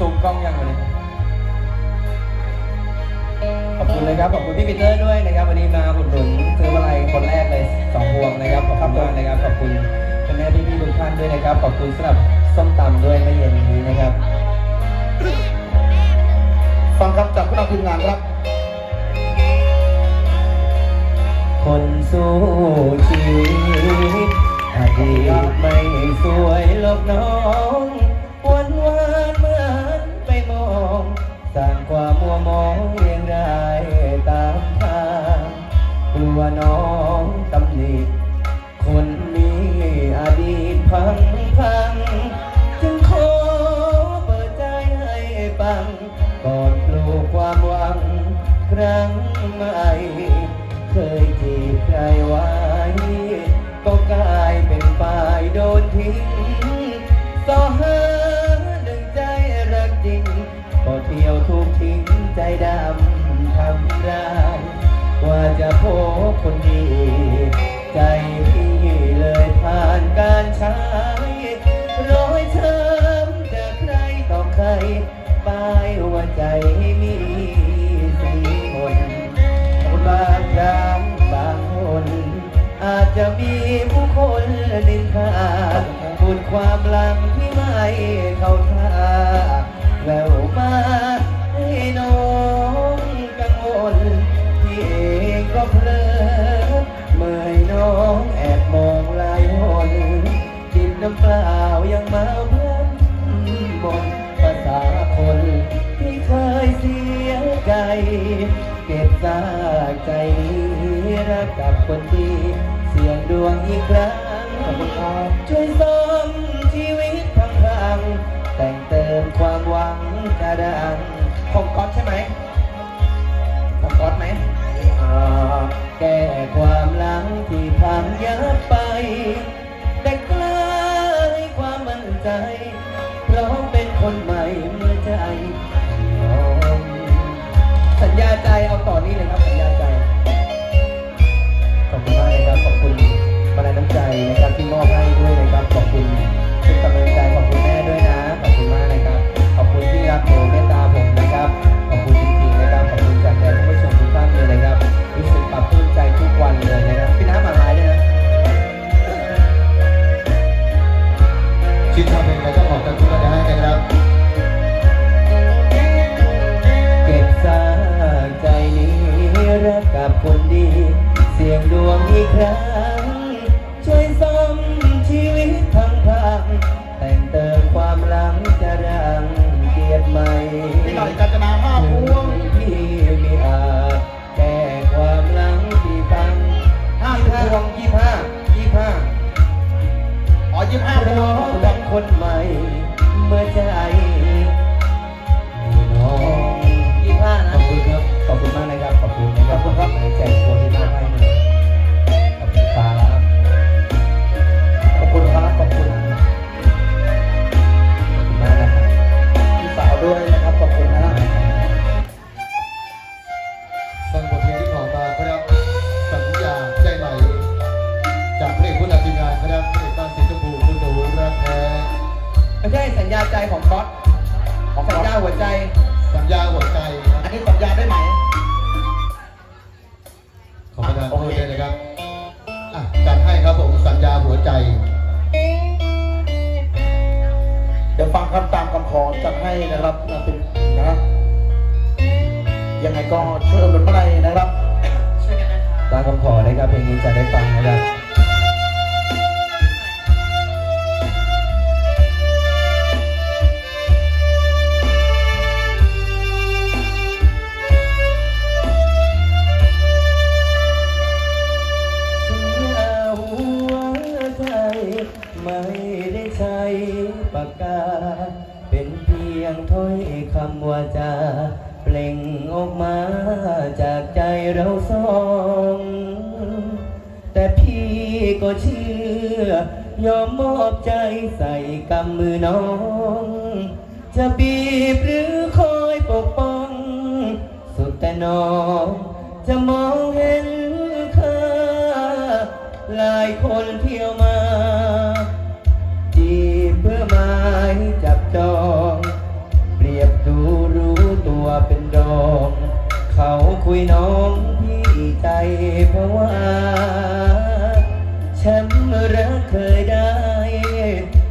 ซูมกล้องยังเลยขอบคุณนะครับขอบคุณพี่ปีเตอร์ด้วยนะครับ วันนี้มาอุดหนุนซื้อมาลัยคนแรกเลยสองพวงนะครับขอบคุณมากนะครับขอบคุณคุณแม่พี่พี่ๆทุกท่านด้วยนะครับ ขอบคุณสำหรับส้มตำด้วยเมื่อเย็นนี้นะครับ ฟังครับจากผู้นำทีมงานครับ คนสู้ชีวิตอดีตไม่สวยหรอกน้อง สร้างความมัวมองเรียงรายตามทางกลัวน้องตำหนิคนนี้อดีตพังพัง จึงขอเปิดใจให้ฟังก่อนปลูกความหวังครั้งใหม่ เคยจีบใครไว้ ว่าจะพบคนดี ใจพี่เลยผ่านการใช้ร้อยเช้ำจากใครต่อใครป้ายว่าใจมีสีมนบางครั้งบางคน อาจจะมีผู้คนนินทาพูดความลังที่ไม่เข้าท่าแววมา เลิดเมื่อยน้องแอบมองหลายคนจิบน้ำเปล่ายังมาเพื่อนบนภาษาคนที่เคยเสียใจเก็บซากใจรักกับคนดีเสียงดวงอีกครั้งช่วยส่งชีวิตพังพังแต่งเติมความหวังกระดังของก๊อตใช่ไหม แก้ความหลังที่พังยับไป แต่กล้าให้ความมั่นใจ เพราะเป็นคนใหม่เมื่อใจยอมสัญญาใจเอาต่อนี้เลยครับ คนดี เสียงดวงอีกครั้ง จะมองเห็นเธอหลายคนเที่ยวมาจีบเพื่อมายจับจอง เปรียบดูรู้ตัวเป็นดอง เขาคุยน้องพี่ใจเพราะว่าฉันรักเคยได้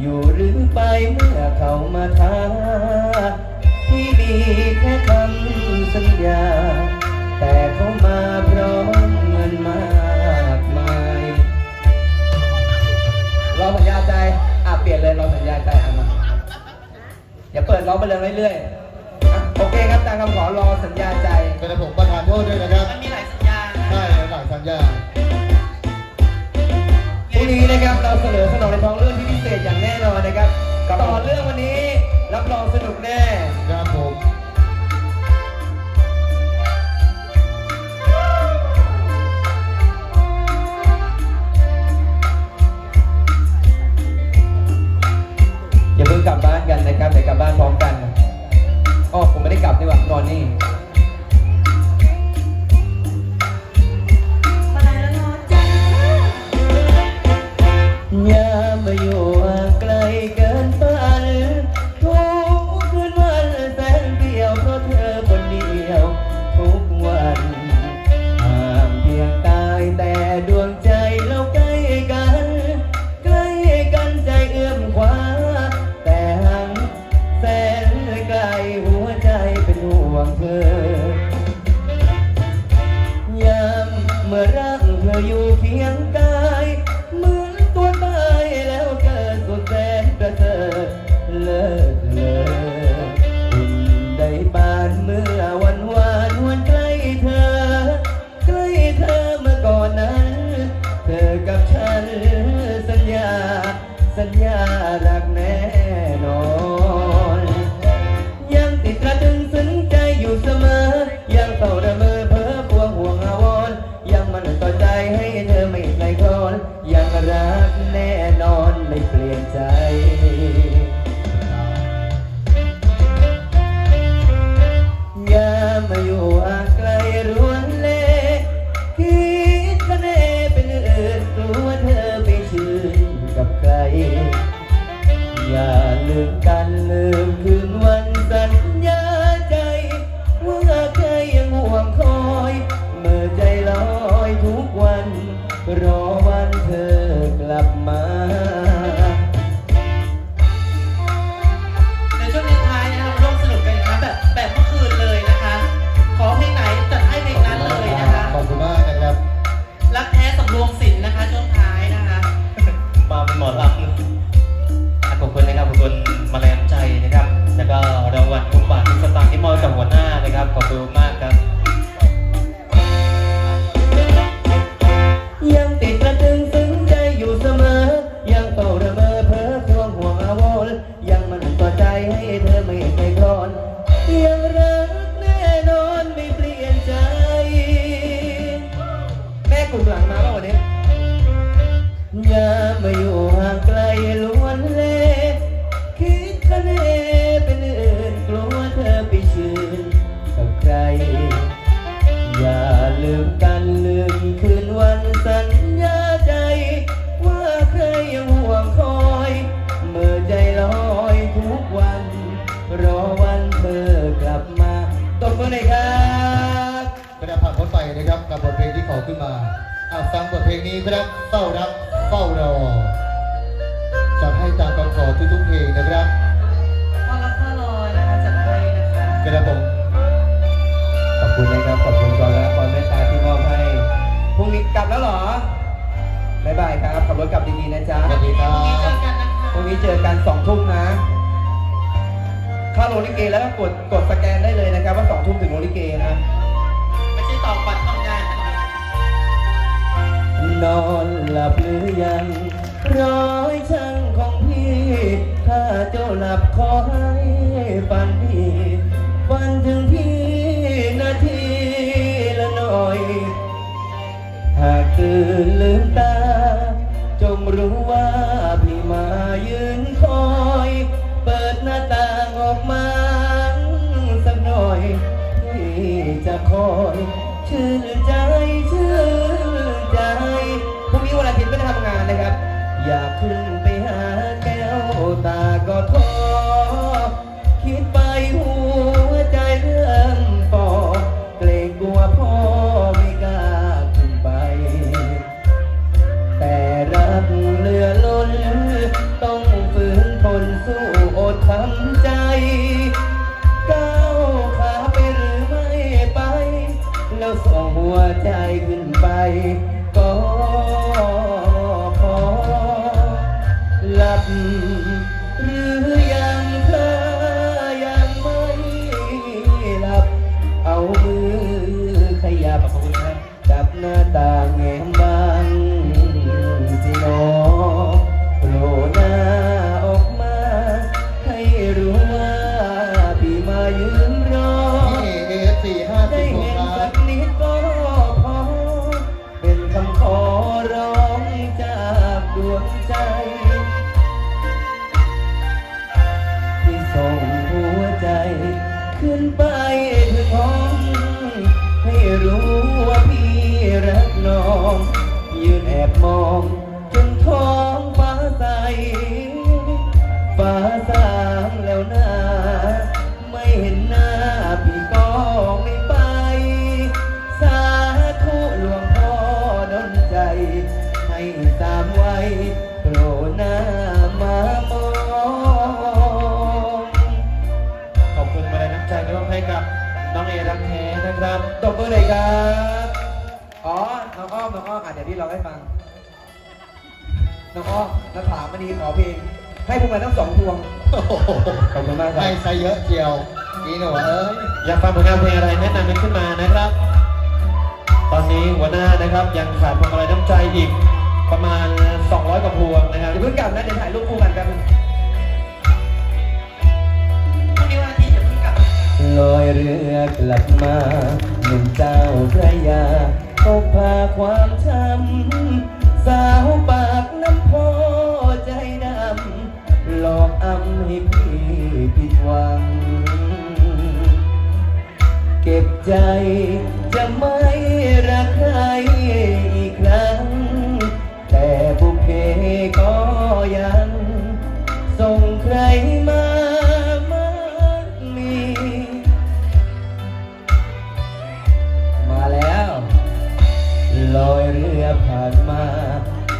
อยู่หรือไปเมื่อเขามาท้าที่มีแค่คำสัญญา แต่เขามาพร้อมเงินมากมายเราสัญญาใจอะเปลี่ยนเลยเราสัญญาใจอะมาอย่าเปิดร้องไปเลยเรื่อยๆอะโอเคครับตามคำขอรอสัญญาใจกระผมประธานโทษด้วยนะครับมันมีหลายสัญญาใช่หลายสัญญาพรุ่งนี้นะครับเราเสนอสนองในท้องเรื่องที่พิเศษอย่างแน่นอนนะครับต่อเรื่องวันนี้รับรองสนุกแน่ครับผม กลับบ้านกันนะครับเดี๋ยวกลับบ้านพร้อมกันอ๋อผมไม่ได้กลับดีกว่านอนนี่มาแล้วเนาะจ้าอย่ามาอยู่ห่างไกลเกินฝัน สัญญารักแน่ รอวันเธอกลับมาในช่วงท้ายนะครับร่วมสนุกกันนะคะแบบแบบเมื่อคืนเลยนะคะ ขอเพลงไหนจัดให้เพลงนั้นเลยนะคะ ขอบคุณมากนะครับ รักแท้สำรวมสินนะคะช่วงท้ายนะคะ มาเป็นหมอลำขอบคุณนะครับขอบคุณมาแรงใจนะครับ แล้วก็รางวัลทุกบาททุกสตางค์ที่มอบจากหัวหน้านะครับขอบคุณมาก เจอกันสองทุ่มนะเข้าโรงลิเกแล้วก็กดกดสแกนได้เลยนะครับ ว่าสองทุ่มถึงโรงลิเกนะไม่ใช่ตอบบัตรต้องได้นะคะนอนหลับหรือยังร้อยช่างของพี่ ถ้าเจ้าหลับขอให้ฝันดีฝันถึงพี่นาทีละหน่อย หากตื่นลืมตาจง รู้ว่าพี่มายืนคอย เปิดหน้าต่างออกมาสักหน่อย พี่จะคอยชื่นใจชื่น ก็พอหลับ มองจนท้องฟ้าใส ฟ้าสางแล้วนะไม่เห็นหน้าพี่ก็ไม่ไป สาธุหลวงพ่อดนใจ ให้ตามไว้โปรดหน้ามามองขอบคุณมาลัยน้ำใจที่มอบให้กับ น้องเอรักแท้นะครับตบมือเลยครับ อ๋อ น้องอ้อม น้องอ้อมอะเดี๋ยวพี่ร้องให้ฟัง น้องอ้อมนักถามมณีขอเพลง ให้พวกมันทั้งสองพวงโอ้โหขอบคุณมากครัให้บซะเยอะเจียวนี่หนูเอ้ยอยากฟังผลงานเพลงอะไรแนะนำกันขึ้นมานะครับ ตอนนี้หัวหน้านะครับยังขาดพวงมาลัยน้ำใจอีกประมาณ 200กว่าพวงนะครับอย่าเพิ่งกลับนะเดี๋ยวถ่ายรูปคู่กันกันงพรุ่งนี้วันอาทิตย์อย่าเพิ่งกลับ ลอยเรือกลับมาหนุ่มเจ้าพระยาตกพาความช้ำ สาวปากน้ำโพใจดำหลอกอำให้พี่ผิดหวัง เก็บใจจะไม่รักใครอีกครั้ง แต่บุเพก็ยัง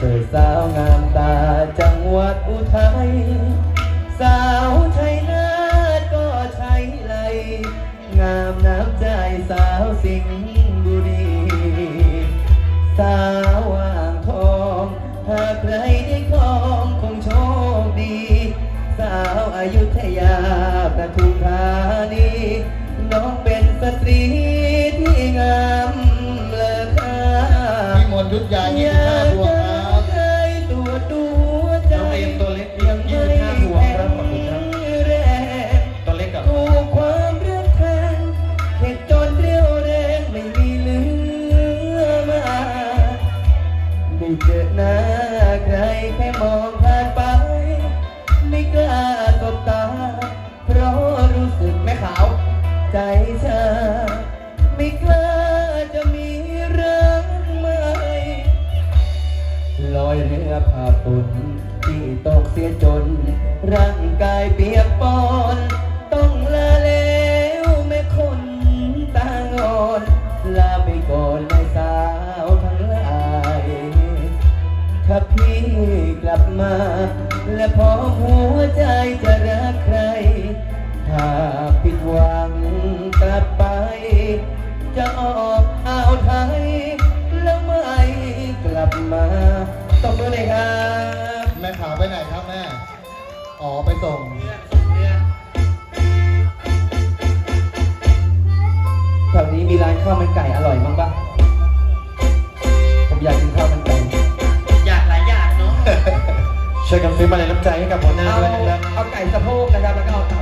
เจอสาวงามตาจังหวัดอุทัย สาวไทยนาทก็ใช้ไหล งามน้ำใจสาวสิงห์บุรี สาวอ่างทอง หากใครได้ครองคงโชคดี สาวอายุทยาประทุมธานี น้องเป็นสตรีที่งามเลอค่าพี่มนต์ยุทธยาอยา25กพวง ร่างกายเปียกปอน ต้องลาแล้วแม่คนตางอน ลาไปก่อนนายสาวทั้งหลายถ้าพี่กลับมา และพอหัวใจจะรักใคร ถ้าผิดหวังกลับไป จะออกอ่าวไทย แล้วไม่กลับมาตบมือเล อ๋อ ไปส่งเพื่อนส่งเพื่อนแถวนี้มีร้านข้าวมันไก่อร่อยมั้งปะผมอยากกินข้าวมันไก่ อยากหลายอย่างเนาะ ช่วยกันซื้อมาลัยน้ำใจให้กับหัวหน้าเอาด้วยนะครับ เอาไก่สะโพกนะครับ แล้วก็เอาตับ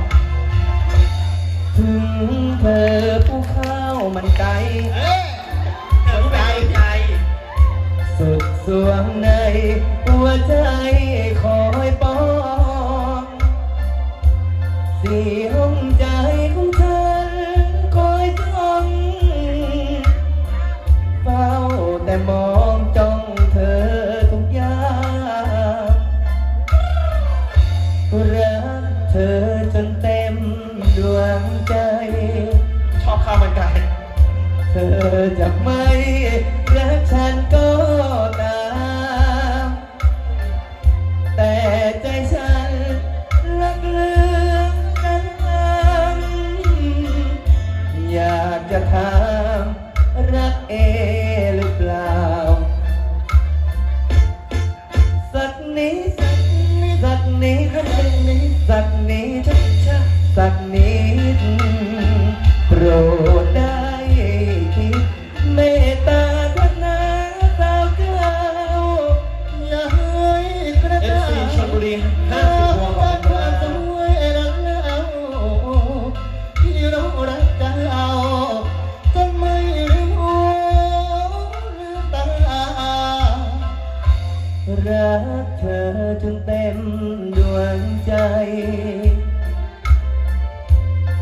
รักเธอจนเต็มดวงใจ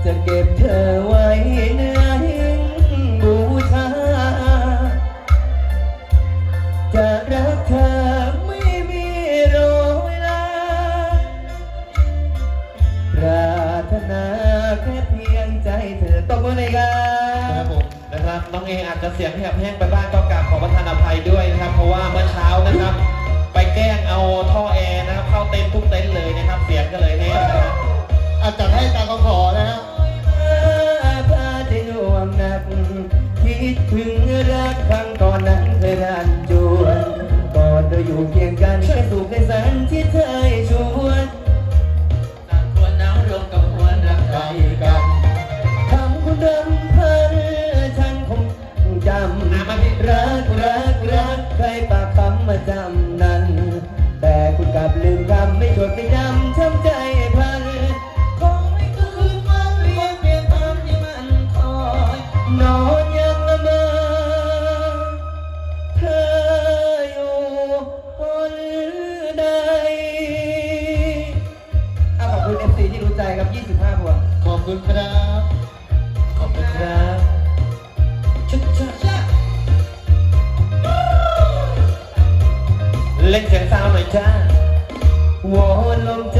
จะเก็บเธอไว้ในหิ้งบูชา จะรักเธอไม่มีรอเวลาปรารถนาแค่เพียงใจเธอตกมืใเลยครัครับผมนะครับน้องเออาจจะเสียงแหบแห้งไปบ้างก็กราบขอประทานอภัยด้วยนะครับ เพราะว่าเมื่อเช้านะครับ ล้งเอาท่อแอร์นะครับเข้าเต็นท์ทุกเต็นท์เลยนะครับ เสียงก็เลยแห้งนะครับอาจารย์ให้ตามคำขอนะฮะพาใจหน่วงหนักคิดถึงรักครั้งก่อนนั้นเคยรันจวนก่อนเราอยู่เคียงกันแค่สุขในสันที่เธอให้ชวนต่างควรน้ำรวมกับควรรักใจใครกันคำคุณรำพันฉันคงจำอะมาพี่รักรักรักใครปากคำมาจำนั้นแต่คุณ กลับลืมคำไม่จดไม่จำช้ำใจพันขอให้คืนวันเปลี่ยนเปลี่ยนความที่มันคอยนอนยังละเมอเธออยู่คนใดอะขอบคุณ FC ที่รู้ใจครับ 25พวงขอบคุณครับ ขอบคุณครับชะชะชะเล่นเสียงซาวหน่อยจ้า วอนลมจ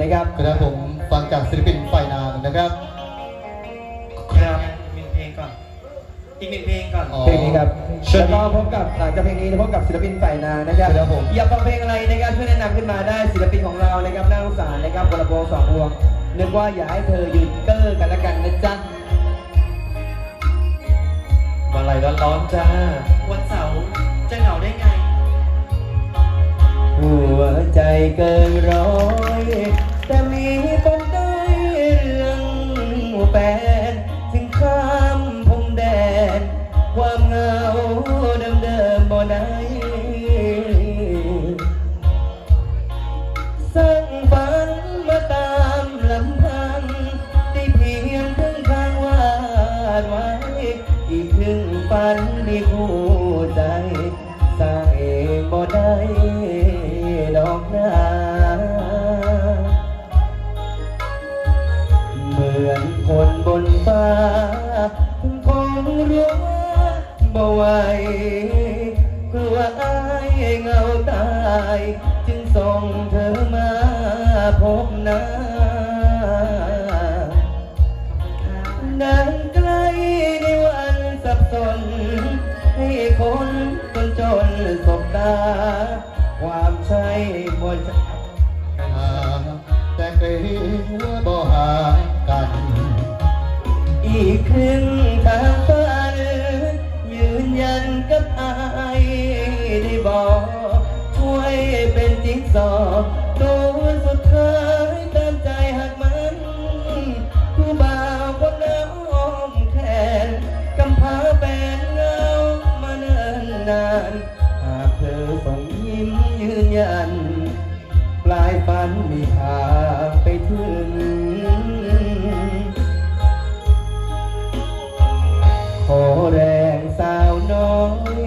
นนะครับครับผมฟังจากศิลปินฝ่ายนามนะครับครับมีเพลงก่อนอีกหนึ่งเพลงก่อนอ๋อเพลงนี้ครับเชิญแล้วก็พบกับหลังจากเพลงนี้จะพบกับศิลปินฝ่ายนานะครับครับผมอยากฟังเพลงอะไรนะครับช่วยแนะนำขึ้นมาได้ศิลปินของเรานะครับน่าสงสารนะครับคนละวงสองวงนึกว่าอย่าให้เธอยืนเก้อกันละกันนะจ๊ะมาลัยร้อนๆจ้าวันเสาร์จะเหงาได้ไงหัวใจเกินร้อย แต่มีปมด้อยเรื่องแฟนถึงข้ามพรมแดน ความเหงาเดิมๆบ่ได้สร้างฝันมาตามลำพังได้เพียงครึ่งทางวาดไว้อีกครึ่งฝันได้คู่ ความใช่บนหาแต่เกรงว่าบ่หากัน อีกครึ่งทางฝันยืนยันกับอายได้บอกช่วยเป็นจิ๊กซอตัวสุดท้าย มีทางไปถึง ขอแรงสาวน้อย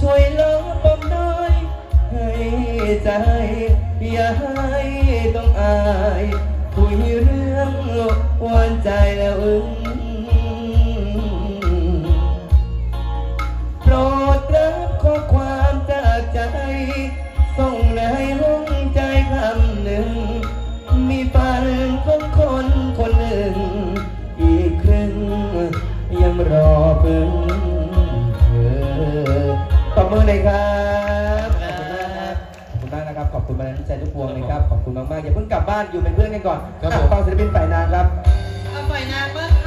ช่วยลดปมน้อยให้ใจ อย่าให้ต้องอาย คุยเรื่องหวานใจแล้วอึ้ง เลยครับขอบคุณมากนะครับ ขอบคุณมาแรงใจทุกพวงนะครับ ขอบคุณมากๆอย่าเพิ่งกลับบ้านอยู่เป็นเพื่อนกันก่อนครับผมฟังศิลปินฝ่ายนานครับฝ่ายนานปะ